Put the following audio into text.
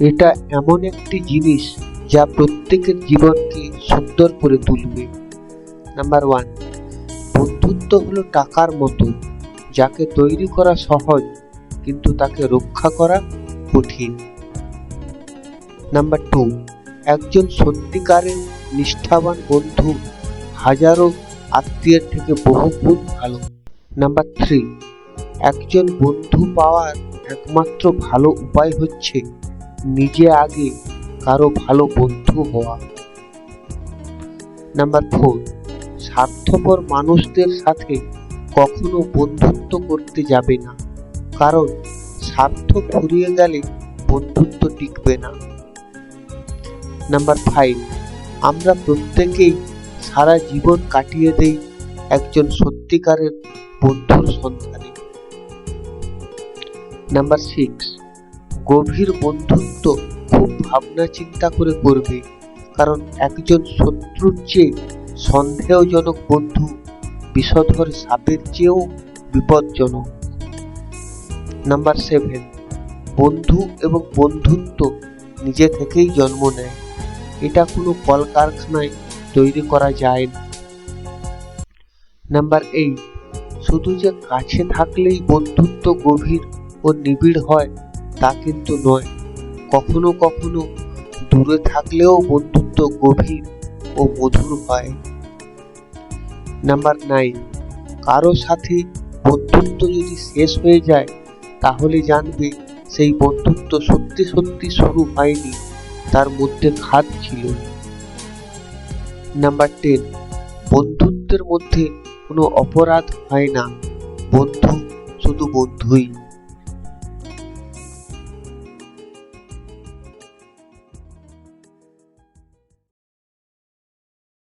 এটা এমন একটি জিনিস যা প্রত্যেকের জীবনকে সুন্দর করে তুলবে। নাম্বার ওয়ান বন্ধুত্ব হলো টাকার মতো, যাকে তৈরি করা সহজ, কিন্তু তাকে রক্ষা করা কঠিন। নাম্বার টু একজন সত্যিকারের নিষ্ঠাবান বন্ধু হাজারো আত্মীয়ের থেকে বহু গুণ ভালো। নাম্বার থ্রি একজন বন্ধু পাওয়ার একমাত্র ভালো উপায় হচ্ছে নিজে আগে কারও ভালো বন্ধু হওয়া। নাম্বার ফোর স্বার্থপর মানুষদের সাথে কখনো বন্ধুত্ব করতে যাবে না। কারণ স্বার্থ ফুরিয়ে গেলে বন্ধুত্ব টিকবে না। নাম্বার ফাইভ আমরা প্রত্যেকেই সারা জীবন কাটিয়ে দেই একজন সত্যিকারের বন্ধুর সন্ধানে। নাম্বার সিক্স গভীর বন্ধুত্ব খুব ভাবনা চিন্তা করে করবে। কারণ একজন শত্রুর চেয়ে সন্দেহজনক বন্ধু বিষধর সাপের চেয়েও বিপজ্জনক। নাম্বার সেভেন বন্ধু এবং বন্ধুত্ব নিজে থেকেই জন্ম নেয়। এটা কোনো কলকারখানায় তৈরি করা যায় না। নাম্বার এইট শুধু যে কাছে থাকলেই বন্ধুত্ব গভীর ও নিবিড় হয় তা কিন্তু নয়। কখনো কখনো দূরে থাকলেও বন্ধুত্ব গভীর ও মধুর হয়। নাম্বার নাইন কারও সাথে বন্ধুত্ব যদি শেষ হয়ে যায়, তাহলে জানবে সেই বন্ধুত্ব সত্যি সত্যি শুরু হয়নি, তার মধ্যে খাদ ছিল। নাম্বার টেন বন্ধুত্বের মধ্যে কোনো অপরাধ হয় না। বন্ধু শুধু বন্ধুই।